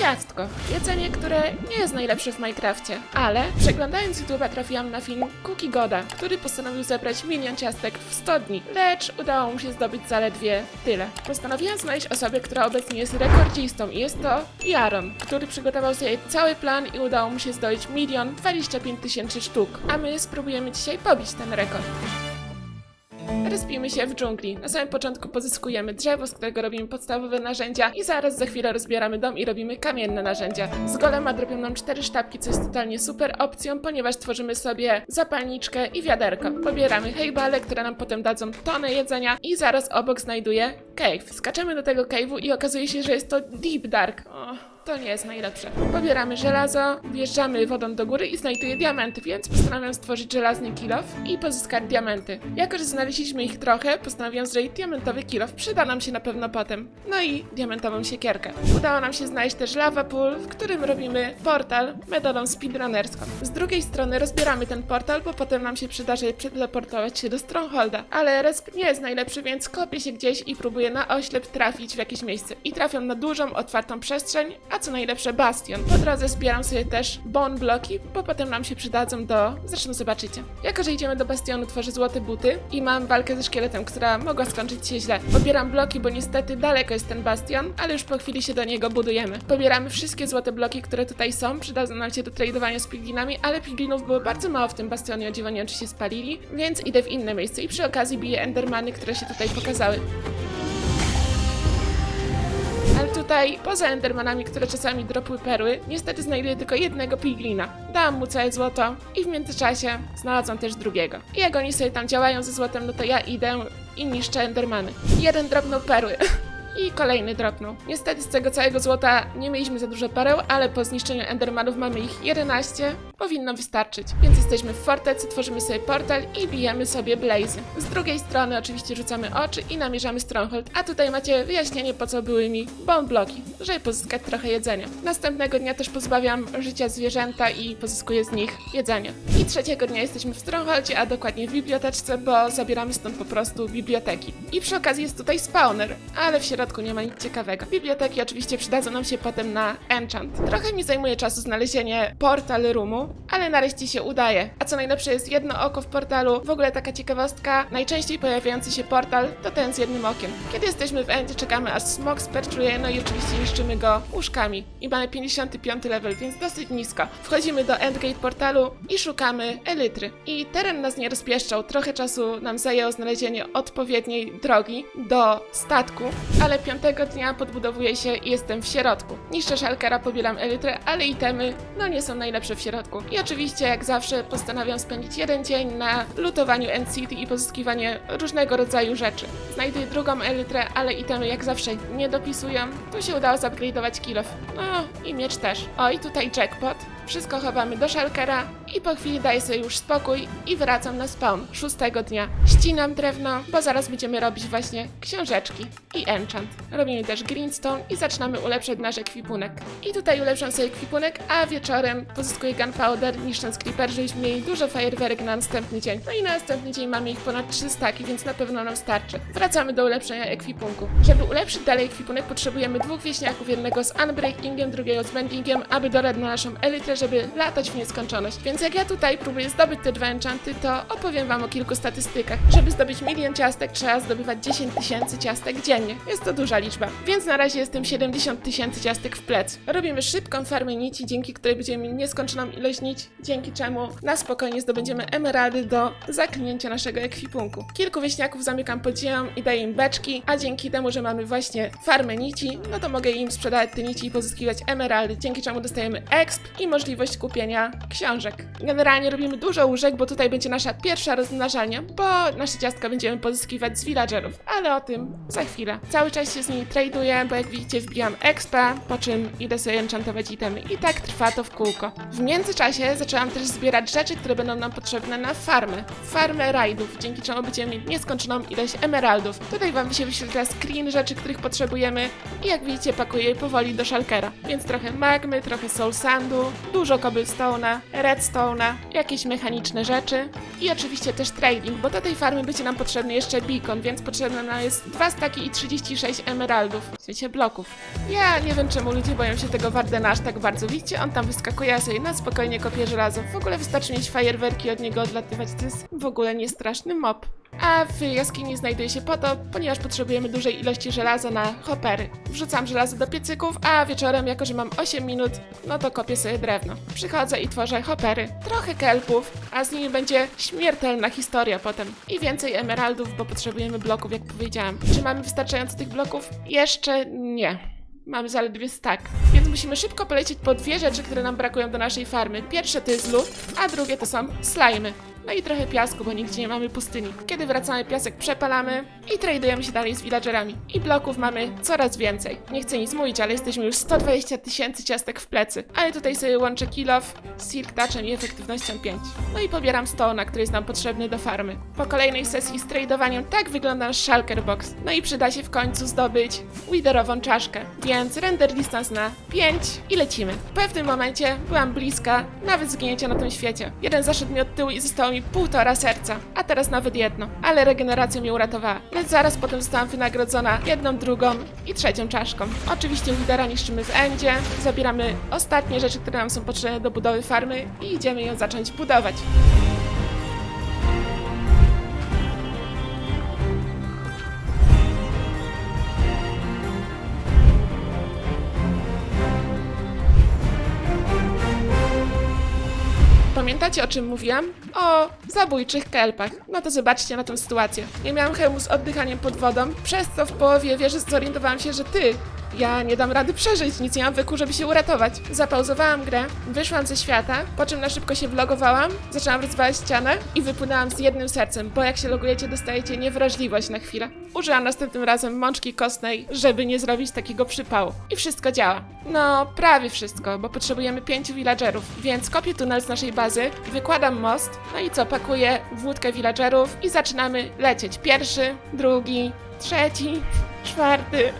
ciastko. Jedzenie, które nie jest najlepsze w Minecrafcie, ale przeglądając YouTube'a trafiłam na film Cookie Goda, który postanowił zebrać milion ciastek w 100 dni, lecz udało mu się zdobyć zaledwie tyle. Postanowiłam znaleźć osobę, która obecnie jest rekordzistą i jest to Jaron, który przygotował sobie cały plan i udało mu się zdobyć milion 25 tysięcy sztuk, a my spróbujemy dzisiaj pobić ten rekord. Respimy się w dżungli. Na samym początku pozyskujemy drzewo, z którego robimy podstawowe narzędzia i zaraz za chwilę rozbieramy dom i robimy kamienne narzędzia. Z golema dropią nam cztery sztabki, co jest totalnie super opcją, ponieważ tworzymy sobie zapalniczkę i wiaderko. Pobieramy hejbale, które nam potem dadzą tonę jedzenia i zaraz obok znajduję cave. Skaczemy do tego cave'u i okazuje się, że jest to deep dark. O. To nie jest najlepsze. Pobieramy żelazo, wjeżdżamy wodą do góry i znajduję diamenty, więc postanawiam stworzyć żelazny kilof i pozyskać diamenty. Jako, że znaleźliśmy ich trochę, postanowiłam zrobić diamentowy kilof. Przyda nam się na pewno potem. No i diamentową siekierkę. Udało nam się znaleźć też lava pool, w którym robimy portal metodą speedrunnerską. Z drugiej strony rozbieramy ten portal, bo potem nam się przyda, żeby przeteleportować się do Strongholda. Ale resp nie jest najlepszy, więc kopię się gdzieś i próbuję na oślep trafić w jakieś miejsce. I trafiam na dużą, otwartą przestrzeń, a co najlepsze bastion. Po drodze zbieram sobie też bone bloki, bo potem nam się przydadzą do... Zresztą zobaczycie. Jako, że idziemy do bastionu, tworzę złote buty i mam walkę ze szkieletem, która mogła skończyć się źle. Pobieram bloki, bo niestety daleko jest ten bastion, ale już po chwili się do niego budujemy. Pobieramy wszystkie złote bloki, które tutaj są, przydadzą nam się do tradowania z piglinami, ale piglinów było bardzo mało w tym bastionie, o dziwo nie wiem, czy się spalili, więc idę w inne miejsce i przy okazji biję endermany, które się tutaj pokazały. Tutaj, poza Endermanami, które czasami dropły perły, niestety znajduję tylko jednego piglina. Dałam mu całe złoto i w międzyczasie znalazłam też drugiego. I jak oni sobie tam działają ze złotem, no to ja idę i niszczę Endermany. Jeden dropnął perły. I kolejny dropnął. Niestety z tego całego złota nie mieliśmy za dużo pereł, ale po zniszczeniu Endermanów mamy ich 11. Powinno wystarczyć. Więc jesteśmy w fortecy, tworzymy sobie portal i bijemy sobie blazy. Z drugiej strony oczywiście rzucamy oczy i namierzamy stronghold, a tutaj macie wyjaśnienie po co były mi bone bloki, żeby pozyskać trochę jedzenia. Następnego dnia też pozbawiam życia zwierzęta i pozyskuję z nich jedzenie. I trzeciego dnia jesteśmy w strongholdzie, a dokładnie w biblioteczce, bo zabieramy stąd po prostu biblioteki. I przy okazji jest tutaj spawner, ale w środku nie ma nic ciekawego. Biblioteki oczywiście przydadzą nam się potem na enchant. Trochę mi zajmuje czasu znalezienie portal roomu, ale nareszcie się udaje. A co najlepsze jest jedno oko w portalu. W ogóle taka ciekawostka, najczęściej pojawiający się portal to ten z jednym okiem. Kiedy jesteśmy w endzie, czekamy aż smog sperczuje, no i oczywiście niszczymy go łóżkami. I mamy 55 level, więc dosyć nisko. Wchodzimy do endgate portalu i szukamy elytry. I teren nas nie rozpieszczał, trochę czasu nam zajęło znalezienie odpowiedniej drogi do statku, ale piątego dnia podbudowuję się i jestem w środku. Niszczę szalkera, pobieram elytrę, ale itemy no nie są najlepsze w środku. I oczywiście, jak zawsze, postanawiam spędzić jeden dzień na lutowaniu City i pozyskiwanie różnego rodzaju rzeczy. Znajduję drugą elytrę, ale itemy jak zawsze nie dopisują. Tu się udało zupgrade'ować kilof. No i miecz też. O i tutaj jackpot. Wszystko chowamy do szalkera i po chwili daję sobie już spokój i wracam na spawn szóstego dnia. Ścinam drewno, bo zaraz będziemy robić właśnie książeczki i enchant. Robimy też greenstone i zaczynamy ulepszać nasz ekwipunek. I tutaj ulepszam sobie ekwipunek, a wieczorem pozyskuję gunpowder, niszcząc creeper, żebyśmy mieli dużo fajerwerek na następny dzień. No i na następny dzień mamy ich ponad 3 staki, więc na pewno nam starczy. Wracamy do ulepszenia ekwipunku. Żeby ulepszyć dalej ekwipunek, potrzebujemy dwóch wieśniaków, jednego z unbreakingiem, drugiego z bendingiem, aby dodać na naszą elytrę, żeby latać w nieskończoność. Więc jak ja tutaj próbuję zdobyć te dwa enchanty, to opowiem wam o kilku statystykach. Żeby zdobyć milion ciastek, trzeba zdobywać 10 tysięcy ciastek dziennie. Jest to duża liczba. Więc na razie jestem 70 tysięcy ciastek w plec. Robimy szybką farmę nici, dzięki której będziemy mieli nieskończoną ilość nici, dzięki czemu na spokojnie zdobędziemy emeraldy do zaklinięcia naszego ekwipunku. Kilku wieśniaków zamykam pod ziemią i daję im beczki, a dzięki temu, że mamy właśnie farmę nici, no to mogę im sprzedawać te nici i pozyskiwać emeraldy, dzięki czemu dostajemy exp i możliwość kupienia książek. Generalnie robimy dużo łóżek, bo tutaj będzie nasza pierwsza rozmnażalnia, bo nasze ciastka będziemy pozyskiwać z villagerów, ale o tym za chwilę. Cały czas się z nimi traduję, bo jak widzicie wbijam expa, po czym idę sobie enchantować itemy i tak trwa to w kółko. W międzyczasie zaczęłam też zbierać rzeczy, które będą nam potrzebne na farmę. Farmę rajdów, dzięki czemu będziemy mieć nieskończoną ilość emeraldów. Tutaj wam się wyświetla screen rzeczy, których potrzebujemy i jak widzicie pakuję je powoli do szalkera. Więc trochę magmy, trochę soul sandu, dużo cobblestone'a, redstone'a, jakieś mechaniczne rzeczy i oczywiście też trading, bo do tej farmy będzie nam potrzebny jeszcze beacon, więc potrzebne nam jest 2 staki i 36 emeraldów, w sensie bloków. Ja nie wiem czemu ludzie boją się tego Wardena aż tak bardzo. Widzicie, on tam wyskakuje, a sobie na spokojnie kopie żelazo. W ogóle wystarczy mieć fajerwerki od niego odlatywać, to jest w ogóle niestraszny mob. A w jaskini znajduje się po to, ponieważ potrzebujemy dużej ilości żelaza na hopery. Wrzucam żelazo do piecyków, a wieczorem, jako że mam 8 minut, no to kopię sobie drewno. Przychodzę i tworzę hopery. Trochę kelpów, a z nimi będzie śmiertelna historia potem. I więcej emeraldów, bo potrzebujemy bloków, jak powiedziałam. Czy mamy wystarczająco tych bloków? Jeszcze nie. Mamy zaledwie stack, więc musimy szybko polecieć po dwie rzeczy, które nam brakują do naszej farmy. Pierwsze to jest lód, a drugie to są slajmy. No i trochę piasku, bo nigdzie nie mamy pustyni. Kiedy wracamy, piasek przepalamy i tradujemy się dalej z villagerami. I bloków mamy coraz więcej. Nie chcę nic mówić, ale jesteśmy już 120 tysięcy ciastek w plecy. Ale tutaj sobie łączę kill off z silk touchem i efektywnością 5. No i pobieram stona, który jest nam potrzebny do farmy. Po kolejnej sesji z tradowaniem tak wygląda nasz shulker box. No i przyda się w końcu zdobyć widerową czaszkę. Więc render distance na 5 i lecimy. W pewnym momencie byłam bliska nawet zginięcia na tym świecie. Jeden zaszedł mi od tyłu i mi półtora serca, a teraz nawet jedno. Ale regeneracja mnie uratowała. Lecz zaraz potem zostałam wynagrodzona jedną, drugą i trzecią czaszką. Oczywiście widera niszczymy w endzie, zabieramy ostatnie rzeczy, które nam są potrzebne do budowy farmy i idziemy ją zacząć budować. Pamiętacie o czym mówiłam? O zabójczych kelpach. No to zobaczcie na tę sytuację. Ja miałam hełm z oddychaniem pod wodą, przez co w połowie wieży zorientowałam się, że ty, ja nie dam rady przeżyć, nic nie mam wyku, żeby się uratować. Zapauzowałam grę, wyszłam ze świata, po czym na szybko się vlogowałam, zaczęłam rozwalać ścianę i wypłynęłam z jednym sercem, bo jak się logujecie, dostajecie niewrażliwość na chwilę. Użyłam następnym razem mączki kostnej, żeby nie zrobić takiego przypału. I wszystko działa. No, prawie wszystko, bo potrzebujemy pięciu villagerów, więc kopię tunel z naszej bazy, wykładam most, no i co, pakuję wódkę villagerów i zaczynamy lecieć. Pierwszy, drugi, trzeci, czwarty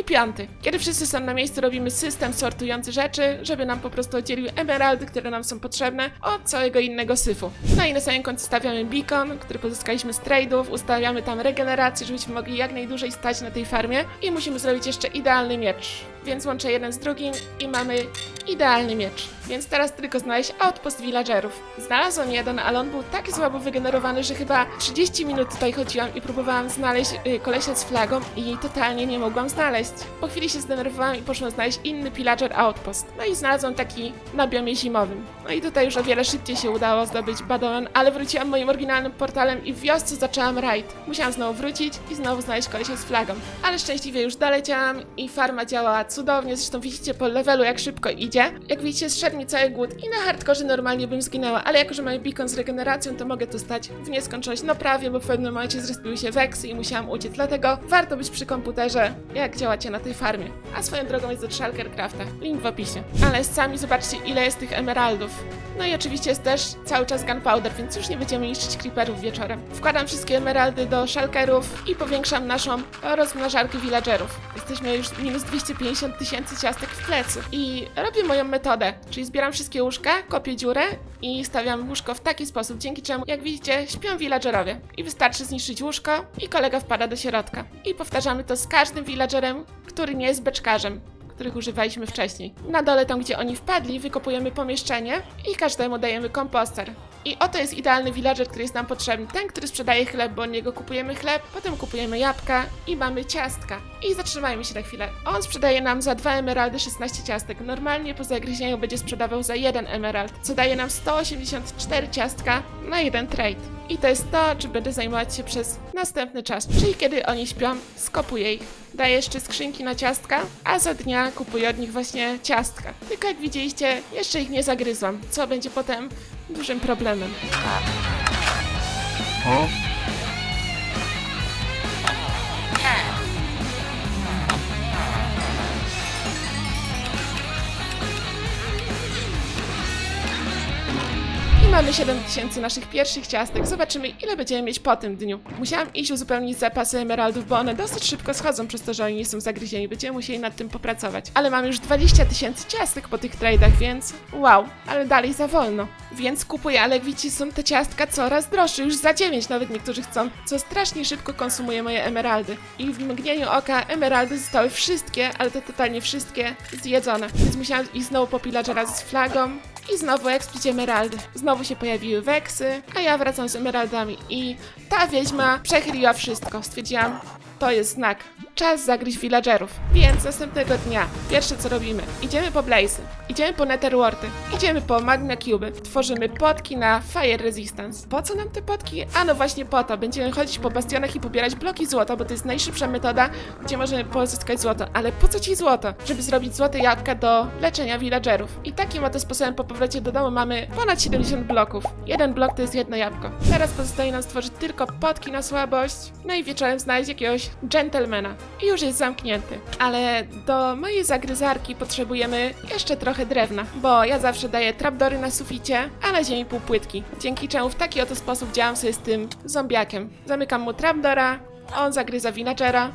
i piąty. Kiedy wszyscy są na miejscu, robimy system sortujący rzeczy, żeby nam po prostu oddzielił emeraldy, które nam są potrzebne, od całego innego syfu. No i na samym końcu stawiamy beacon, który pozyskaliśmy z trade'ów, ustawiamy tam regenerację, żebyśmy mogli jak najdłużej stać na tej farmie i musimy zrobić jeszcze idealny miecz. Więc łączę jeden z drugim i mamy idealny miecz. Więc teraz tylko znaleźć outpost villagerów. Znalazłam jeden, ale on był tak słabo wygenerowany, że chyba 30 minut tutaj chodziłam i próbowałam znaleźć y, kolesia z flagą i totalnie nie mogłam znaleźć. Po chwili się zdenerwowałam i poszłam znaleźć inny pillager outpost. No i znalazłam taki na biomie zimowym. No i tutaj już o wiele szybciej się udało zdobyć Badoen, ale wróciłam moim oryginalnym portalem i w wiosce zaczęłam raid. Musiałam znowu wrócić i znowu znaleźć kolesia z flagą. Ale szczęśliwie już doleciałam i farma działała cudownie, zresztą widzicie po levelu jak szybko idzie. Jak widzicie zszedł mi cały głód i na hardkorze normalnie bym zginęła, ale jako, że mamy beacon z regeneracją, to mogę tu stać w nieskończoność. No prawie, bo w pewnym momencie zrespiły się weksy i musiałam uciec, dlatego warto być przy komputerze, jak działacie na tej farmie. A swoją drogą jest do Shulkercrafta, link w opisie. Ale sami zobaczcie ile jest tych emeraldów. No i oczywiście jest też cały czas gunpowder, więc już nie będziemy niszczyć creeperów wieczorem. Wkładam wszystkie emeraldy do shulkerów i powiększam naszą rozmnażarkę villagerów. Jesteśmy już minus 250 tysięcy ciastek w plecy. I robię moją metodę, czyli zbieram wszystkie łóżka, kopię dziurę i stawiam łóżko w taki sposób, dzięki czemu, jak widzicie, śpią villagerowie. I wystarczy zniszczyć łóżko i kolega wpada do środka. I powtarzamy to z każdym villagerem, który nie jest beczkarzem których używaliśmy wcześniej. Na dole, tam gdzie oni wpadli, wykopujemy pomieszczenie i każdemu dajemy komposter. I oto jest idealny villager, który jest nam potrzebny. Ten, który sprzedaje chleb, bo od niego kupujemy chleb, potem kupujemy jabłka i mamy ciastka. I zatrzymajmy się na chwilę. On sprzedaje nam za 2 emeraldy 16 ciastek. Normalnie po zagryzieniu będzie sprzedawał za 1 emerald, co daje nam 184 ciastka na jeden trade. I to jest to, czym będę zajmować się przez następny czas. Czyli kiedy oni śpią, skopuję ich. Daję jeszcze skrzynki na ciastka, a za dnia kupuję od nich właśnie ciastka. Tylko jak widzieliście, jeszcze ich nie zagryzłam, co będzie potem dużym problemem. Mamy 7000 naszych pierwszych ciastek. Zobaczymy, ile będziemy mieć po tym dniu. Musiałam iść uzupełnić zapasy emeraldów, bo one dosyć szybko schodzą przez to, że oni nie są zagryzieni. Będziemy musieli nad tym popracować. Ale mam już 20 tysięcy ciastek po tych tradeach, więc wow, ale dalej za wolno. Więc kupuję, ale widzicie, są te ciastka coraz droższe. Już za 9 nawet niektórzy chcą, co strasznie szybko konsumuje moje emeraldy. I w mgnieniu oka emeraldy zostały wszystkie, ale to totalnie wszystkie zjedzone. Więc musiałam iść znowu po pillagera z flagą. I znowu ekspić emeraldy. Znowu się pojawiły weksy, a ja wracam z emeraldami. I ta wiedźma przechyliła wszystko. Stwierdziłam, to jest znak. Czas zagryźć villagerów. Więc następnego dnia, pierwsze co robimy, idziemy po Blazy, idziemy po Netherworty, idziemy po Magna Cube, tworzymy potki na Fire Resistance. Po co nam te potki? A no właśnie po to, będziemy chodzić po bastionach i pobierać bloki złota, bo to jest najszybsza metoda, gdzie możemy pozyskać złoto. Ale po co ci złoto? Żeby zrobić złote jabłka do leczenia villagerów. I takim oto sposobem po powrocie do domu mamy ponad 70 bloków. Jeden blok to jest jedno jabłko. Teraz pozostaje nam stworzyć tylko potki na słabość, no i wieczorem znaleźć jakiegoś gentlemana. Już jest zamknięty. Ale do mojej zagryzarki potrzebujemy jeszcze trochę drewna, bo ja zawsze daję trapdory na suficie, a na ziemi półpłytki. Dzięki czemu w taki oto sposób działam sobie z tym zombiakiem. Zamykam mu trapdora, on zagryza villagera,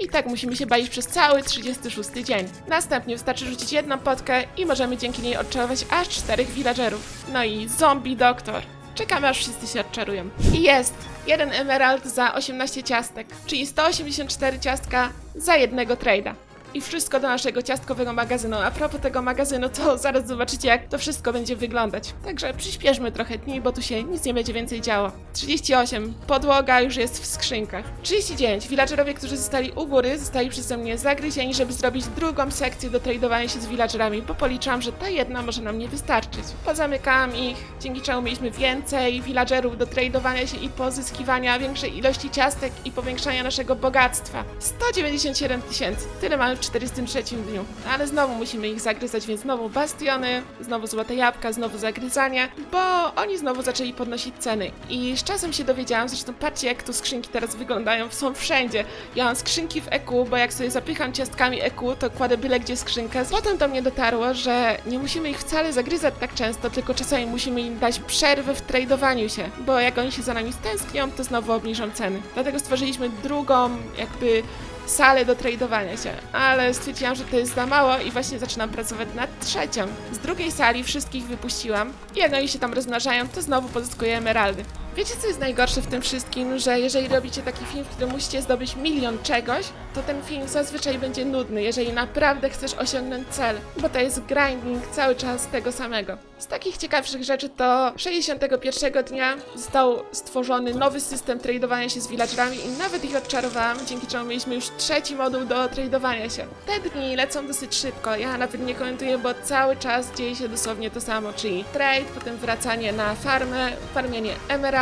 i tak musimy się bawić przez cały 36 dzień. Następnie wystarczy rzucić jedną potkę i możemy dzięki niej odczarować aż czterech villagerów. No i zombie doktor. Czekamy aż wszyscy się odczarują. I jest! Jeden emerald za 18 ciastek, czyli 184 ciastka za jednego trade'a. I wszystko do naszego ciastkowego magazynu. A propos tego magazynu, to zaraz zobaczycie, jak to wszystko będzie wyglądać. Także przyspieszmy trochę dni, bo tu się nic nie będzie więcej działo. 38. Podłoga już jest w skrzynkach. 39. Villagerowie, którzy zostali u góry, zostali przeze mnie zagryzieni, żeby zrobić drugą sekcję do tradowania się z villagerami, bo policzyłam, że ta jedna może nam nie wystarczyć. Pozamykałam ich, dzięki czemu mieliśmy więcej villagerów do tradowania się i pozyskiwania większej ilości ciastek i powiększania naszego bogactwa. 197 tysięcy. Tyle mamy w 43 dniu. Ale znowu musimy ich zagryzać, więc znowu bastiony, znowu złote jabłka, znowu zagryzanie, bo oni znowu zaczęli podnosić ceny. I z czasem się dowiedziałam, zresztą patrzcie jak tu skrzynki teraz wyglądają, są wszędzie. Ja mam skrzynki w EQ, bo jak sobie zapycham ciastkami EQ, to kładę byle gdzie skrzynkę. Potem do mnie dotarło, że nie musimy ich wcale zagryzać tak często, tylko czasami musimy im dać przerwę w tradowaniu się, bo jak oni się za nami stęsknią, to znowu obniżą ceny. Dlatego stworzyliśmy drugą, jakby salę do tradowania się, ale stwierdziłam, że to jest za mało i właśnie zaczynam pracować nad trzecią. Z drugiej sali wszystkich wypuściłam i jak oni się tam rozmnażają, to znowu pozyskuję emeraldy. Wiecie, co jest najgorsze w tym wszystkim? Że jeżeli robicie taki film, w którym musicie zdobyć milion czegoś, to ten film zazwyczaj będzie nudny, jeżeli naprawdę chcesz osiągnąć cel, bo to jest grinding cały czas tego samego. Z takich ciekawszych rzeczy to 61 dnia został stworzony nowy system tradowania się z villagerami i nawet ich odczarowałam, dzięki czemu mieliśmy już trzeci moduł do tradowania się. Te dni lecą dosyć szybko, ja nawet nie komentuję, bo cały czas dzieje się dosłownie to samo, czyli trade, potem wracanie na farmę, farmienie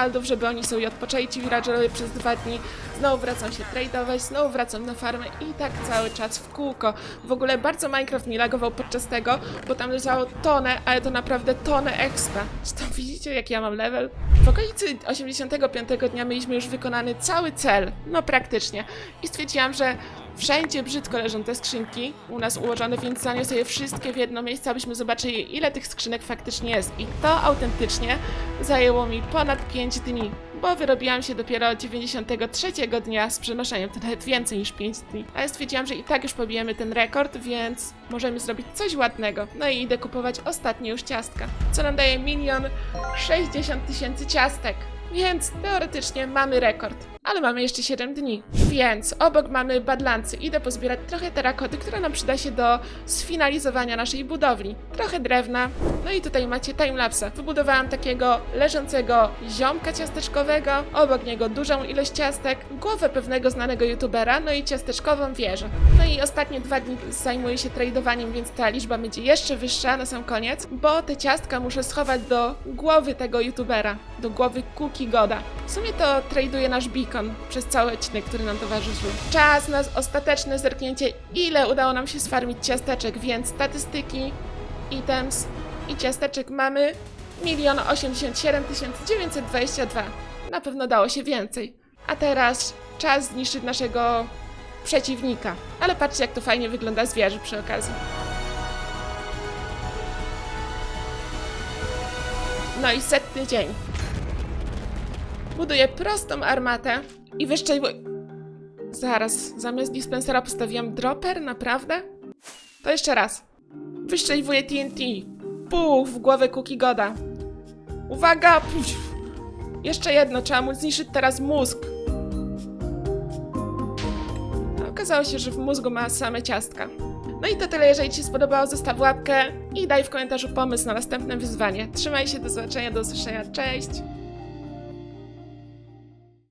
emeraldów, żeby oni sobie odpoczęli ci villagerowie przez dwa dni, znowu wracam się tradować, znowu wracam na farmę i tak cały czas w kółko. W ogóle bardzo Minecraft mi lagował podczas tego, bo tam leżało tonę, ale to naprawdę tonę expa. Czy tam widzicie, jaki ja mam level? W okolicy 85 dnia mieliśmy już wykonany cały cel, no praktycznie. I stwierdziłam, że wszędzie brzydko leżą te skrzynki u nas ułożone, więc zaniosę je wszystkie w jedno miejsce, abyśmy zobaczyli, ile tych skrzynek faktycznie jest. I to autentycznie zajęło mi ponad 5 dni, bo wyrobiłam się dopiero 93 dnia z przenoszeniem, to nawet więcej niż 5 dni. Ale stwierdziłam, że i tak już pobijemy ten rekord, więc możemy zrobić coś ładnego. No i idę kupować ostatnie już ciastka, co nam daje milion 60 tysięcy ciastek. Więc teoretycznie mamy rekord, ale mamy jeszcze 7 dni. Więc obok mamy badlancy. Idę pozbierać trochę terakoty, która nam przyda się do sfinalizowania naszej budowli. Trochę drewna. No i tutaj macie timelapsa. Wybudowałam takiego leżącego ziomka ciasteczkowego, obok niego dużą ilość ciastek, głowę pewnego znanego youtubera, no i ciasteczkową wieżę. No i ostatnie dwa dni zajmuję się tradowaniem, więc ta liczba będzie jeszcze wyższa na sam koniec, bo te ciastka muszę schować do głowy tego youtubera, do głowy Cookie Goda. W sumie to traduje nasz beacon przez cały odcinek, który nam towarzyszył. Czas na ostateczne zerknięcie, ile udało nam się sfarmić ciasteczek, więc statystyki, items i ciasteczek mamy 1 087 922. Na pewno dało się więcej. A teraz czas zniszczyć naszego przeciwnika. Ale patrzcie, jak to fajnie wygląda zwierzę przy okazji. No i setny dzień. Buduję prostą armatę i wyszczęśliwuję... Zaraz, zamiast dispensera postawiłam dropper? Naprawdę? To jeszcze raz. Wyszczęśliwuję TNT. Puf, w głowę Cookie Goda. Uwaga! Jeszcze jedno, trzeba mu zniszczyć teraz mózg. A Okazało się, że w mózgu ma same ciastka. No i to tyle, jeżeli Ci się spodobało, zostaw łapkę i daj w komentarzu pomysł na następne wyzwanie. Trzymaj się, do zobaczenia, do usłyszenia, cześć!